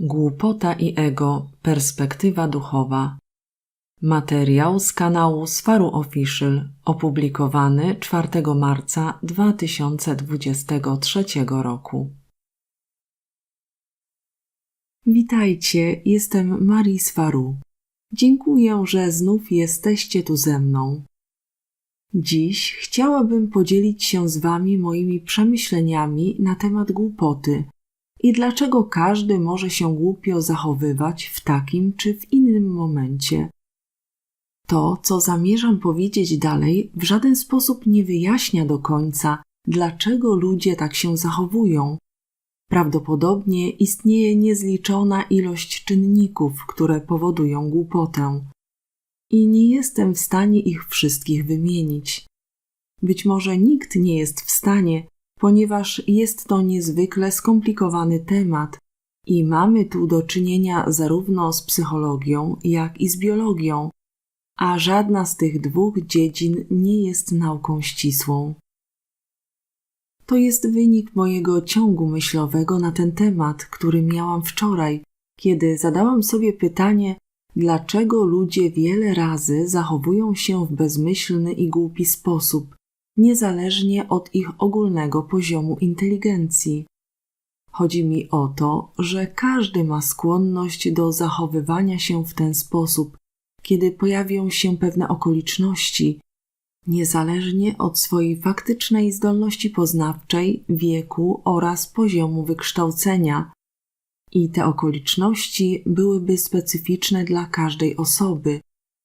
Głupota i ego perspektywa duchowa. Materiał z kanału Sfaru Official opublikowany 4 marca 2023 roku. Witajcie, jestem Marii Sfaru. Dziękuję, że znów jesteście tu ze mną. Dziś chciałabym podzielić się z Wami moimi przemyśleniami na temat głupoty i dlaczego każdy może się głupio zachowywać w takim czy w innym momencie. To, co zamierzam powiedzieć dalej, w żaden sposób nie wyjaśnia do końca, dlaczego ludzie tak się zachowują. Prawdopodobnie istnieje niezliczona ilość czynników, które powodują głupotę. I nie jestem w stanie ich wszystkich wymienić. Być może nikt nie jest w stanie, ponieważ jest to niezwykle skomplikowany temat i mamy tu do czynienia zarówno z psychologią, jak i z biologią, a żadna z tych dwóch dziedzin nie jest nauką ścisłą. To jest wynik mojego ciągu myślowego na ten temat, który miałam wczoraj, kiedy zadałam sobie pytanie, dlaczego ludzie wiele razy zachowują się w bezmyślny i głupi sposób, niezależnie od ich ogólnego poziomu inteligencji. Chodzi mi o to, że każdy ma skłonność do zachowywania się w ten sposób, kiedy pojawią się pewne okoliczności, niezależnie od swojej faktycznej zdolności poznawczej, wieku oraz poziomu wykształcenia. I te okoliczności byłyby specyficzne dla każdej osoby,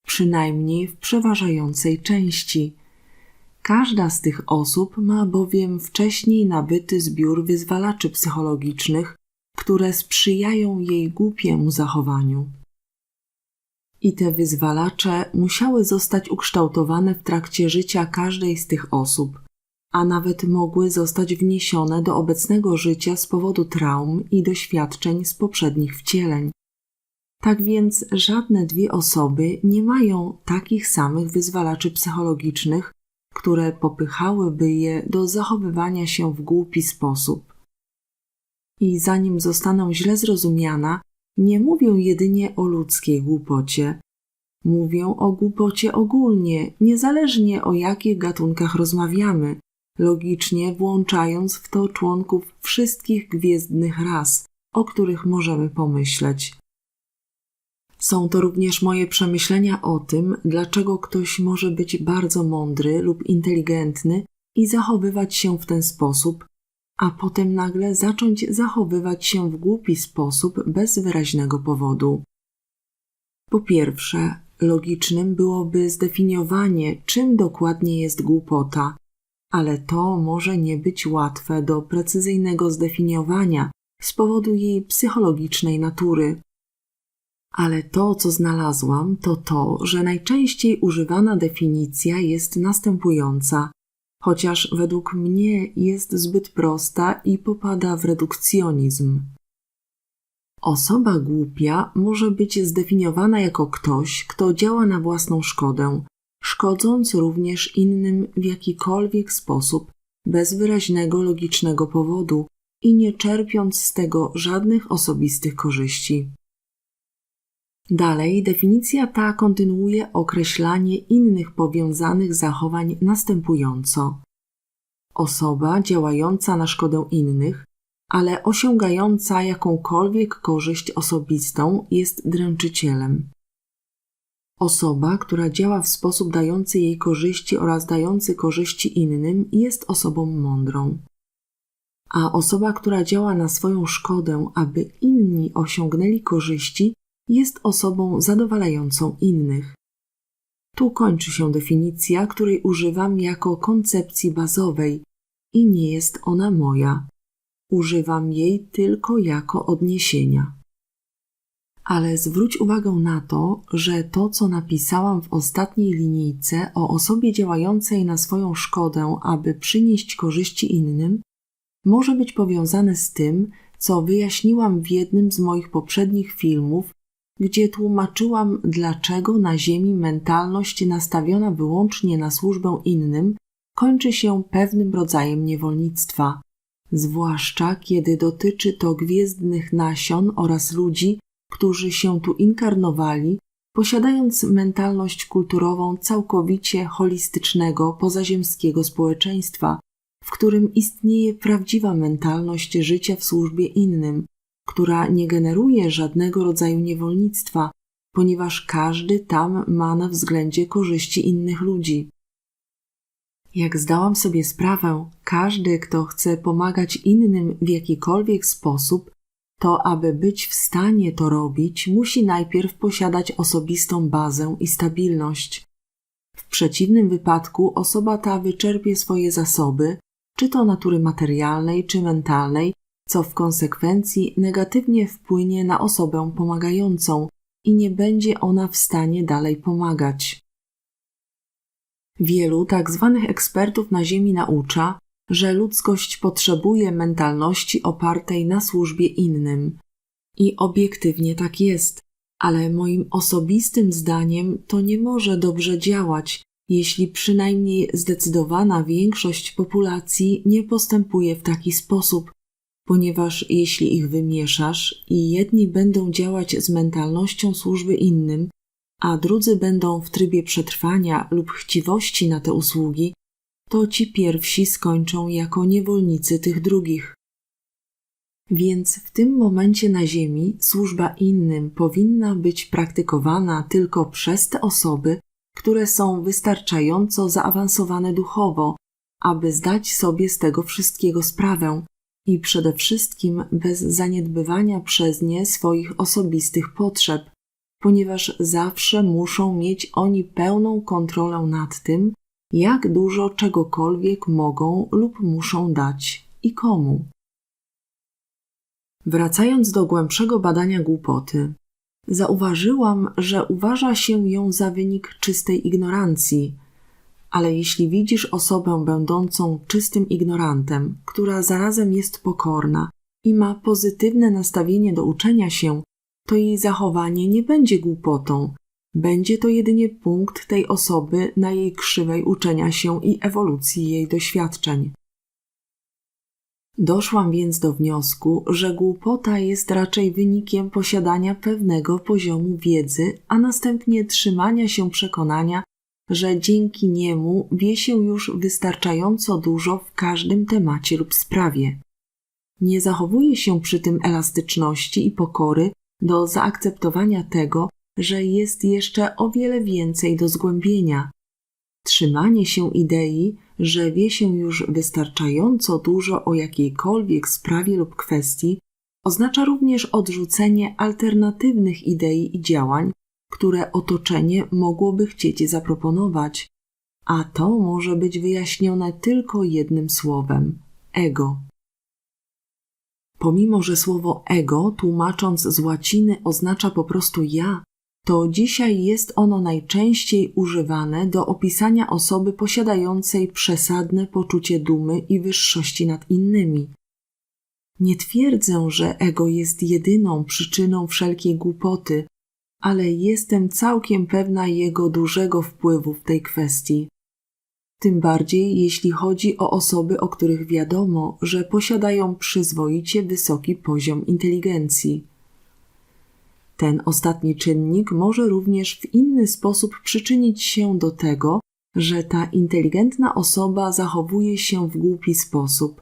przynajmniej w przeważającej części. Każda z tych osób ma bowiem wcześniej nabyty zbiór wyzwalaczy psychologicznych, które sprzyjają jej głupiemu zachowaniu. I te wyzwalacze musiały zostać ukształtowane w trakcie życia każdej z tych osób, a nawet mogły zostać wniesione do obecnego życia z powodu traum i doświadczeń z poprzednich wcieleń. Tak więc żadne dwie osoby nie mają takich samych wyzwalaczy psychologicznych, które popychałyby je do zachowywania się w głupi sposób. I zanim zostaną źle zrozumiana, nie mówię jedynie o ludzkiej głupocie. Mówię o głupocie ogólnie, niezależnie o jakich gatunkach rozmawiamy, logicznie włączając w to członków wszystkich gwiezdnych ras, o których możemy pomyśleć. Są to również moje przemyślenia o tym, dlaczego ktoś może być bardzo mądry lub inteligentny i zachowywać się w ten sposób, a potem nagle zacząć zachowywać się w głupi sposób bez wyraźnego powodu. Po pierwsze, logicznym byłoby zdefiniowanie, czym dokładnie jest głupota, ale to może nie być łatwe do precyzyjnego zdefiniowania z powodu jej psychologicznej natury ale to, co znalazłam, to to, że najczęściej używana definicja jest następująca, chociaż według mnie jest zbyt prosta i popada w redukcjonizm. Osoba głupia może być zdefiniowana jako ktoś, kto działa na własną szkodę, szkodząc również innym w jakikolwiek sposób, bez wyraźnego logicznego powodu i nie czerpiąc z tego żadnych osobistych korzyści. Dalej, definicja ta kontynuuje określanie innych powiązanych zachowań następująco: osoba działająca na szkodę innych, ale osiągająca jakąkolwiek korzyść osobistą, jest dręczycielem. Osoba, która działa w sposób dający jej korzyści oraz dający korzyści innym, jest osobą mądrą. A osoba, która działa na swoją szkodę, aby inni osiągnęli korzyści, jest osobą zadowalającą innych. Tu kończy się definicja, której używam jako koncepcji bazowej i nie jest ona moja. Używam jej tylko jako odniesienia. Ale zwróć uwagę na to, że to, co napisałam w ostatniej linijce o osobie działającej na swoją szkodę, aby przynieść korzyści innym, może być powiązane z tym, co wyjaśniłam w jednym z moich poprzednich filmów gdzie tłumaczyłam, dlaczego na Ziemi mentalność nastawiona wyłącznie na służbę innym kończy się pewnym rodzajem niewolnictwa, zwłaszcza kiedy dotyczy to gwiezdnych nasion oraz ludzi, którzy się tu inkarnowali, posiadając mentalność kulturową całkowicie holistycznego, pozaziemskiego społeczeństwa, w którym istnieje prawdziwa mentalność życia w służbie innym, która nie generuje żadnego rodzaju niewolnictwa, ponieważ każdy tam ma na względzie korzyści innych ludzi. Jak zdałam sobie sprawę, każdy, kto chce pomagać innym w jakikolwiek sposób, to aby być w stanie to robić, musi najpierw posiadać osobistą bazę i stabilność. W przeciwnym wypadku osoba ta wyczerpie swoje zasoby, czy to natury materialnej, czy mentalnej, co w konsekwencji negatywnie wpłynie na osobę pomagającą i nie będzie ona w stanie dalej pomagać. Wielu tak zwanych ekspertów na Ziemi naucza, że ludzkość potrzebuje mentalności opartej na służbie innym. I obiektywnie tak jest, ale moim osobistym zdaniem to nie może dobrze działać, jeśli przynajmniej zdecydowana większość populacji nie postępuje w taki sposób, ponieważ jeśli ich wymieszasz i jedni będą działać z mentalnością służby innym, a drudzy będą w trybie przetrwania lub chciwości na te usługi, to ci pierwsi skończą jako niewolnicy tych drugich. Więc w tym momencie na Ziemi służba innym powinna być praktykowana tylko przez te osoby, które są wystarczająco zaawansowane duchowo, aby zdać sobie z tego wszystkiego sprawę i przede wszystkim bez zaniedbywania przez nie swoich osobistych potrzeb, ponieważ zawsze muszą mieć oni pełną kontrolę nad tym, jak dużo czegokolwiek mogą lub muszą dać i komu. Wracając do głębszego badania głupoty, zauważyłam, że uważa się ją za wynik czystej ignorancji, ale jeśli widzisz osobę będącą czystym ignorantem, która zarazem jest pokorna i ma pozytywne nastawienie do uczenia się, to jej zachowanie nie będzie głupotą, będzie to jedynie punkt tej osoby na jej krzywej uczenia się i ewolucji jej doświadczeń. Doszłam więc do wniosku, że głupota jest raczej wynikiem posiadania pewnego poziomu wiedzy, a następnie trzymania się przekonania, że dzięki niemu wie się już wystarczająco dużo w każdym temacie lub sprawie. Nie zachowuje się przy tym elastyczności i pokory do zaakceptowania tego, że jest jeszcze o wiele więcej do zgłębienia. Trzymanie się idei, że wie się już wystarczająco dużo o jakiejkolwiek sprawie lub kwestii, oznacza również odrzucenie alternatywnych idei i działań, które otoczenie mogłoby chcieć zaproponować, a to może być wyjaśnione tylko jednym słowem ego. Pomimo, że słowo ego, tłumacząc z łaciny, oznacza po prostu ja, to dzisiaj jest ono najczęściej używane do opisania osoby posiadającej przesadne poczucie dumy i wyższości nad innymi. Nie twierdzę, że ego jest jedyną przyczyną wszelkiej głupoty, ale jestem całkiem pewna jego dużego wpływu w tej kwestii. Tym bardziej jeśli chodzi o osoby, o których wiadomo, że posiadają przyzwoicie wysoki poziom inteligencji. Ten ostatni czynnik może również w inny sposób przyczynić się do tego, że ta inteligentna osoba zachowuje się w głupi sposób.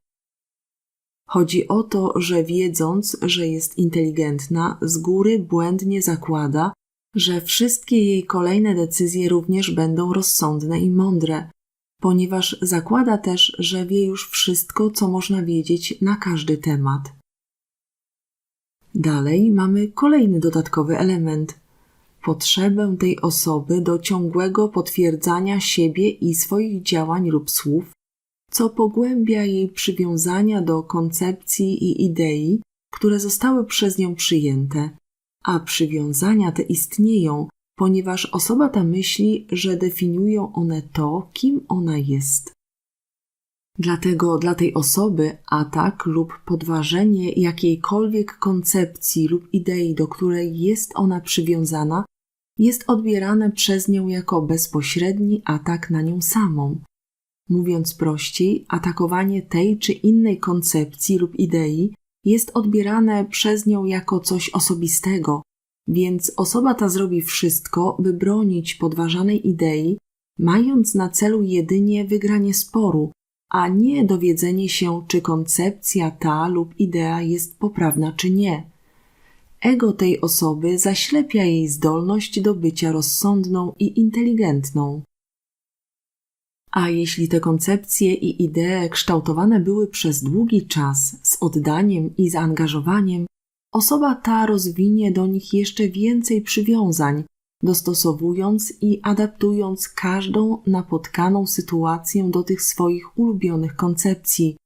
Chodzi o to, że wiedząc, że jest inteligentna, z góry błędnie zakłada, że wszystkie jej kolejne decyzje również będą rozsądne i mądre, ponieważ zakłada też, że wie już wszystko, co można wiedzieć na każdy temat. Dalej mamy kolejny dodatkowy element potrzebę tej osoby do ciągłego potwierdzania siebie i swoich działań lub słów, co pogłębia jej przywiązania do koncepcji i idei, które zostały przez nią przyjęte, a przywiązania te istnieją, ponieważ osoba ta myśli, że definiują one to, kim ona jest. Dlatego dla tej osoby atak lub podważenie jakiejkolwiek koncepcji lub idei, do której jest ona przywiązana, jest odbierane przez nią jako bezpośredni atak na nią samą. Mówiąc prościej, atakowanie tej czy innej koncepcji lub idei jest odbierane przez nią jako coś osobistego, więc osoba ta zrobi wszystko, by bronić podważanej idei, mając na celu jedynie wygranie sporu, a nie dowiedzenie się, czy koncepcja ta lub idea jest poprawna czy nie. Ego tej osoby zaślepia jej zdolność do bycia rozsądną i inteligentną. A jeśli te koncepcje i idee kształtowane były przez długi czas z oddaniem i zaangażowaniem, osoba ta rozwinie do nich jeszcze więcej przywiązań, dostosowując i adaptując każdą napotkaną sytuację do tych swoich ulubionych koncepcji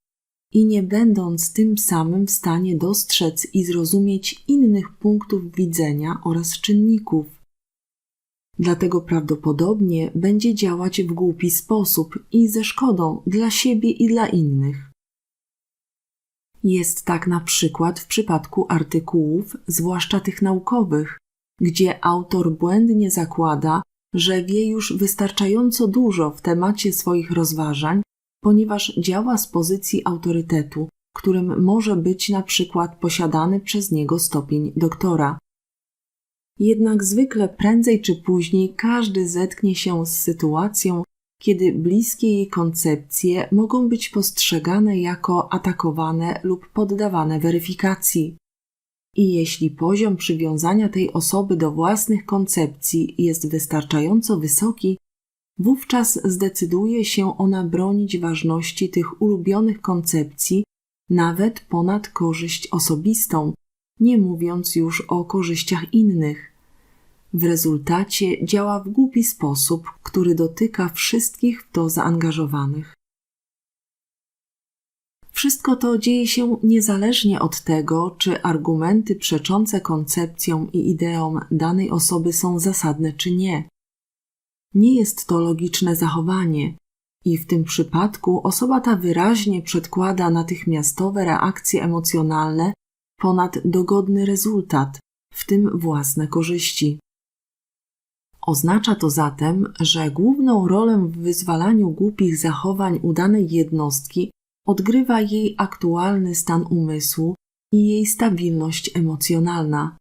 i nie będąc tym samym w stanie dostrzec i zrozumieć innych punktów widzenia oraz czynników. Dlatego prawdopodobnie będzie działać w głupi sposób i ze szkodą dla siebie i dla innych. Jest tak na przykład w przypadku artykułów, zwłaszcza tych naukowych, gdzie autor błędnie zakłada, że wie już wystarczająco dużo w temacie swoich rozważań, ponieważ działa z pozycji autorytetu, którym może być na przykład posiadany przez niego stopień doktora. Jednak zwykle prędzej czy później każdy zetknie się z sytuacją, kiedy bliskie jej koncepcje mogą być postrzegane jako atakowane lub poddawane weryfikacji. I jeśli poziom przywiązania tej osoby do własnych koncepcji jest wystarczająco wysoki, wówczas zdecyduje się ona bronić ważności tych ulubionych koncepcji nawet ponad korzyść osobistą, nie mówiąc już o korzyściach innych. W rezultacie działa w głupi sposób, który dotyka wszystkich w to zaangażowanych. Wszystko to dzieje się niezależnie od tego, czy argumenty przeczące koncepcjom i ideom danej osoby są zasadne czy nie. Nie jest to logiczne zachowanie, i w tym przypadku osoba ta wyraźnie przedkłada natychmiastowe reakcje emocjonalne ponad dogodny rezultat, w tym własne korzyści. Oznacza to zatem, że główną rolę w wyzwalaniu głupich zachowań udanej jednostki odgrywa jej aktualny stan umysłu i jej stabilność emocjonalna.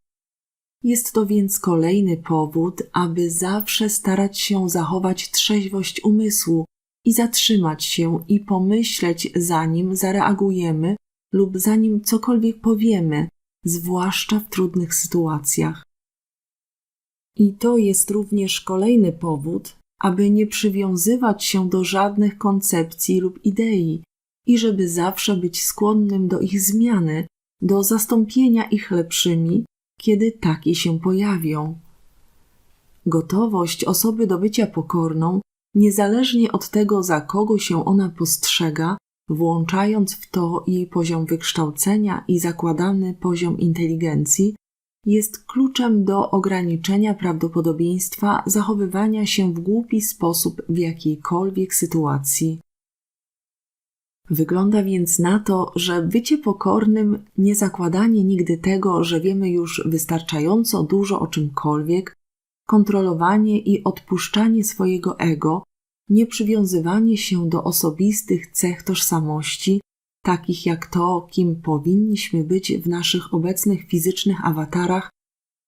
Jest to więc kolejny powód, aby zawsze starać się zachować trzeźwość umysłu i zatrzymać się i pomyśleć, zanim zareagujemy lub zanim cokolwiek powiemy, zwłaszcza w trudnych sytuacjach. I to jest również kolejny powód, aby nie przywiązywać się do żadnych koncepcji lub idei i żeby zawsze być skłonnym do ich zmiany, do zastąpienia ich lepszymi, kiedy takie się pojawią. Gotowość osoby do bycia pokorną, niezależnie od tego, za kogo się ona postrzega, włączając w to jej poziom wykształcenia i zakładany poziom inteligencji, jest kluczem do ograniczenia prawdopodobieństwa zachowywania się w głupi sposób w jakiejkolwiek sytuacji. Wygląda więc na to, że bycie pokornym, nie zakładanie nigdy tego, że wiemy już wystarczająco dużo o czymkolwiek, kontrolowanie i odpuszczanie swojego ego, nie przywiązywanie się do osobistych cech tożsamości, takich jak to, kim powinniśmy być w naszych obecnych fizycznych awatarach,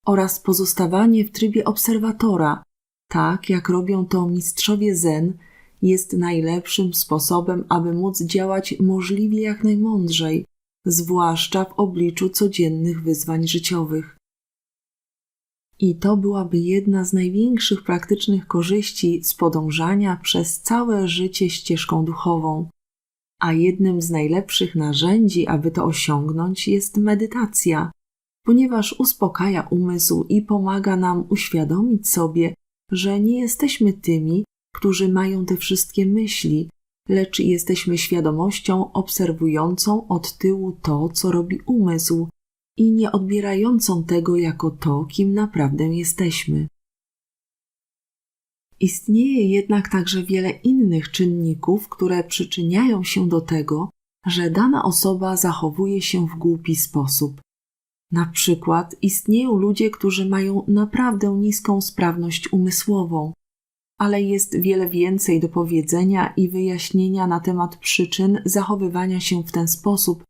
oraz pozostawanie w trybie obserwatora, tak jak robią to mistrzowie Zen, jest najlepszym sposobem, aby móc działać możliwie jak najmądrzej, zwłaszcza w obliczu codziennych wyzwań życiowych. I to byłaby jedna z największych praktycznych korzyści z podążania przez całe życie ścieżką duchową. A jednym z najlepszych narzędzi, aby to osiągnąć, jest medytacja, ponieważ uspokaja umysł i pomaga nam uświadomić sobie, że nie jesteśmy tymi, którzy mają te wszystkie myśli, lecz jesteśmy świadomością obserwującą od tyłu to, co robi umysł i nie odbierającą tego jako to, kim naprawdę jesteśmy. Istnieje jednak także wiele innych czynników, które przyczyniają się do tego, że dana osoba zachowuje się w głupi sposób. Na przykład istnieją ludzie, którzy mają naprawdę niską sprawność umysłową, ale jest wiele więcej do powiedzenia i wyjaśnienia na temat przyczyn zachowywania się w ten sposób,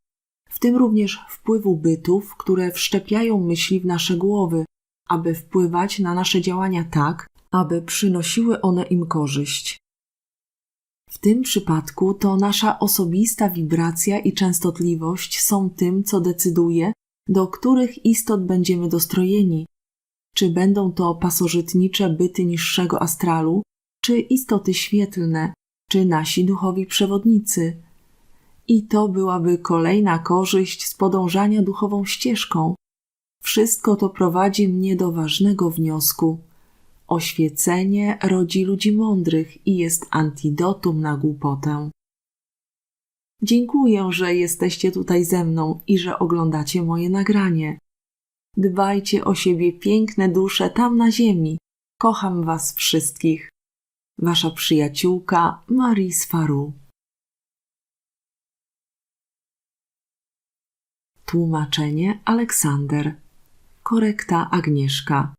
w tym również wpływu bytów, które wszczepiają myśli w nasze głowy, aby wpływać na nasze działania tak, aby przynosiły one im korzyść. W tym przypadku to nasza osobista wibracja i częstotliwość są tym, co decyduje, do których istot będziemy dostrojeni. Czy będą to pasożytnicze byty niższego astralu, czy istoty świetlne, czy nasi duchowi przewodnicy. I to byłaby kolejna korzyść z podążania duchową ścieżką. Wszystko to prowadzi mnie do ważnego wniosku. Oświecenie rodzi ludzi mądrych i jest antidotum na głupotę. Dziękuję, że jesteście tutaj ze mną i że oglądacie moje nagranie. Dbajcie o siebie, piękne dusze tam na ziemi. Kocham Was wszystkich. Wasza przyjaciółka Marie Swaru. Tłumaczenie Aleksander. Korekta Agnieszka.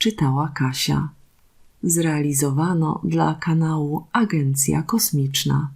Czytała Kasia. Zrealizowano dla kanału Agencja Kosmiczna.